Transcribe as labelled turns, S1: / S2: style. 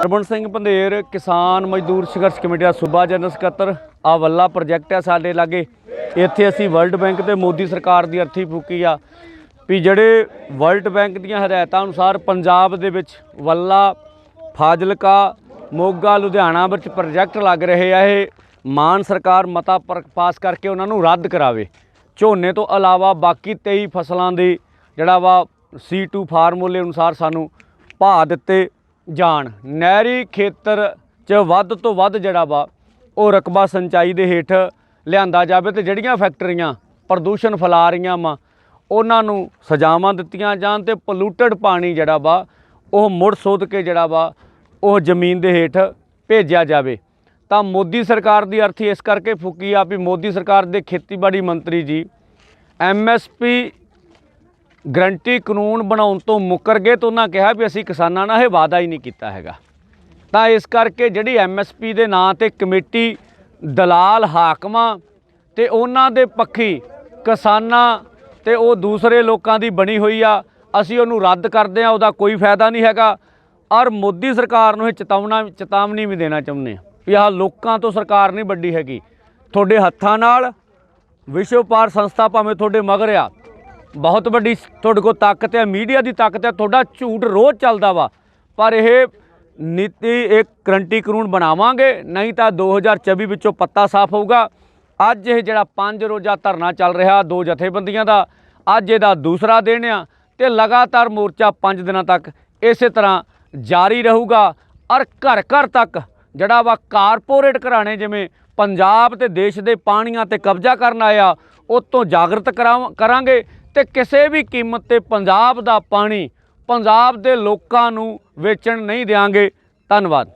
S1: ਹਰਬੰਸ ਸਿੰਘ ਪੰਧੇਰ, ਕਿਸਾਨ ਮਜ਼ਦੂਰ ਸੰਘਰਸ਼ ਕਮੇਟੀ ਦਾ ਸੂਬਾ ਜਨਰਲ ਸਕੱਤਰ ਆ ਵੱਲਾ ਪ੍ਰੋਜੈਕਟ ਹੈ ਸਾਡੇ ਲਾਗੇ। ਇੱਥੇ ਅਸੀਂ ਵਰਲਡ ਬੈਂਕ ਤੇ ਮੋਦੀ ਸਰਕਾਰ ਦੀ ਅਰਥੀ ਫੂਕੀ ਆ ਵੀ ਜਿਹੜੇ ਵਰਲਡ ਬੈਂਕ ਦੀਆਂ ਹਦਾਇਤਾਂ ਅਨੁਸਾਰ ਪੰਜਾਬ ਦੇ ਵਿੱਚ ਵੱਲਾ, ਫਾਜ਼ਿਲਕਾ, ਮੋਗਾ, ਲੁਧਿਆਣਾ ਵਿੱਚ ਪ੍ਰੋਜੈਕਟ ਲੱਗ ਰਹੇ ਆ ਇਹ। ਮਾਨ ਸਰਕਾਰ ਮਤਾ ਪਰ- ਪਾਸ ਕਰਕੇ ਉਹਨਾਂ ਨੂੰ ਰੱਦ ਕਰਾਵੇ। ਝੋਨੇ ਤੋਂ ਇਲਾਵਾ ਬਾਕੀ 23 ਫਸਲਾਂ ਦੀ ਜਿਹੜਾ ਵਾ C2 ਫਾਰਮੂਲੇ ਅਨੁਸਾਰ ਸਾਨੂੰ ਭਾਅ ਦਿੱਤੇ ਜਾਣ। ਨਹਿਰੀ ਖੇਤਰ 'ਚ ਵੱਧ ਤੋਂ ਵੱਧ ਜਿਹੜਾ ਵਾ, ਉਹ ਰਕਬਾ ਸਿੰਚਾਈ ਦੇ ਹੇਠ ਲਿਆਂਦਾ ਜਾਵੇ ਤੇ ਜਿਹੜੀਆਂ ਫੈਕਟਰੀਆਂ ਪ੍ਰਦੂਸ਼ਣ ਫੈਲਾ ਰਹੀਆਂ ਵਾ, ਉਹਨਾਂ ਨੂੰ ਸਜ਼ਾਵਾਂ ਦਿੱਤੀਆਂ ਜਾਣ ਤੇ ਪੋਲੂਟਡ ਪਾਣੀ ਜਿਹੜਾ ਵਾ, ਉਹ ਮੁੜ ਸੋਧ ਕੇ ਜਿਹੜਾ ਵਾ, ਉਹ ਜ਼ਮੀਨ ਦੇ ਹੇਠ ਭੇਜਿਆ ਜਾਵੇ। ਤਾਂ ਮੋਦੀ ਸਰਕਾਰ ਦੀ ਅਰਥੀ ਇਸ ਕਰਕੇ ਫੂਕੀ ਆ ਵੀ ਮੋਦੀ ਸਰਕਾਰ ਦੇ ਖੇਤੀਬਾੜੀ ਮੰਤਰੀ ਜੀ ਐਮਐਸਪੀ ਗਰੰਟੀ ਕਾਨੂੰਨ ਬਣਾਉਣ ਤੋਂ ਮੁੱਕਰ ਗਏ ਤਾਂ ਉਹਨਾਂ ਕਿਹਾ ਵੀ ਅਸੀਂ ਕਿਸਾਨਾਂ ਨਾਲ ਇਹ ਵਾਅਦਾ ਹੀ ਨਹੀਂ ਕੀਤਾ ਹੈਗਾ। ਤਾਂ ਇਸ ਕਰਕੇ ਜਿਹੜੀ ਐਮਐਸਪੀ ਦੇ ਨਾਂ ਤੇ ਕਮੇਟੀ, ਦਲਾਲ, ਹਾਕਮਾਂ ਤੇ ਉਹਨਾਂ ਦੇ ਪੱਖੀ ਕਿਸਾਨਾਂ ਤੇ ਉਹ ਦੂਸਰੇ ਲੋਕਾਂ ਦੀ ਬਣੀ ਹੋਈ ਆ, ਅਸੀਂ ਉਹਨੂੰ ਰੱਦ ਕਰਦੇ ਆ ਉਹਦਾ ਕੋਈ ਫਾਇਦਾ ਨਹੀਂ ਹੈਗਾ। ਔਰ ਮੋਦੀ ਸਰਕਾਰ ਨੂੰ ਇਹ ਚੇਤਾਵਨਾ, ਚੇਤਾਵਨੀ ਵੀ ਦੇਣਾ ਚਾਹੁੰਦੇ ਆ ਵੀ ਆਹ ਲੋਕਾਂ ਤੋਂ ਸਰਕਾਰ ਨਹੀਂ ਵੱਡੀ ਹੈਗੀ। ਤੁਹਾਡੇ ਹੱਥਾਂ ਨਾਲ ਵਿਸ਼ਵ ਪਾਰ ਸੰਸਥਾ ਭਾਵੇਂ ਤੁਹਾਡੇ ਮਗਰ ਆ ਬਹੁਤ ਵੱਡੀ ਤੁਹਾਡੇ ਕੋਲ ਤਾਕਤ ਹੈ, ਮੀਡੀਆ ਦੀ ਤਾਕਤ ਹੈ, ਤੁਹਾਡਾ ਝੂਠ ਰੋਜ਼ ਚੱਲਦਾ ਵਾ। ਪਰ ਇਹ ਨੀਤੀ ਇੱਕ ਕਰੰਟੀ ਕਾਨੂੰਨ ਬਣਾਵਾਂਗੇ, ਨਹੀਂ ਤਾਂ 2024 ਵਿੱਚੋਂ ਪੱਤਾ ਸਾਫ਼ ਹੋਊਗਾ। ਅੱਜ ਇਹ ਜਿਹੜਾ ਪੰਜ ਰੋਜ਼ਾ ਧਰਨਾ ਚੱਲ ਰਿਹਾ, ਦੋ ਜਥੇਬੰਦੀਆਂ ਦਾ, ਅੱਜ ਇਹਦਾ ਦੂਸਰਾ ਦਿਨ ਆ ਤੇ ਲਗਾਤਾਰ ਮੋਰਚਾ ਪੰਜ ਦਿਨਾਂ ਤੱਕ ਇਸੇ ਤਰ੍ਹਾਂ ਜਾਰੀ ਰਹੂਗਾ। ਔਰ ਘਰ ਘਰ ਤੱਕ ਜਿਹੜਾ ਵਾ ਕਾਰਪੋਰੇਟ ਘਰਾਣੇ ਜਿਵੇਂ ਪੰਜਾਬ ਤੇ ਦੇਸ਼ ਦੇ ਪਾਣੀਆਂ ਤੇ ਕਬਜ਼ਾ ਕਰਨ ਆਇਆ, ਉਹ ਤੋਂ ਜਾਗਰਤ ਕਰਾਵਾਂ- ਕਰਾਂਗੇ। ਤੇ ਕਿਸੇ ਵੀ ਕੀਮਤ ਤੇ ਪੰਜਾਬ ਦਾ ਪਾਣੀ ਪੰਜਾਬ ਦੇ ਲੋਕਾਂ ਨੂੰ ਵੇਚਣ ਨਹੀਂ ਦੇਵਾਂਗੇ ਧੰਨਵਾਦ।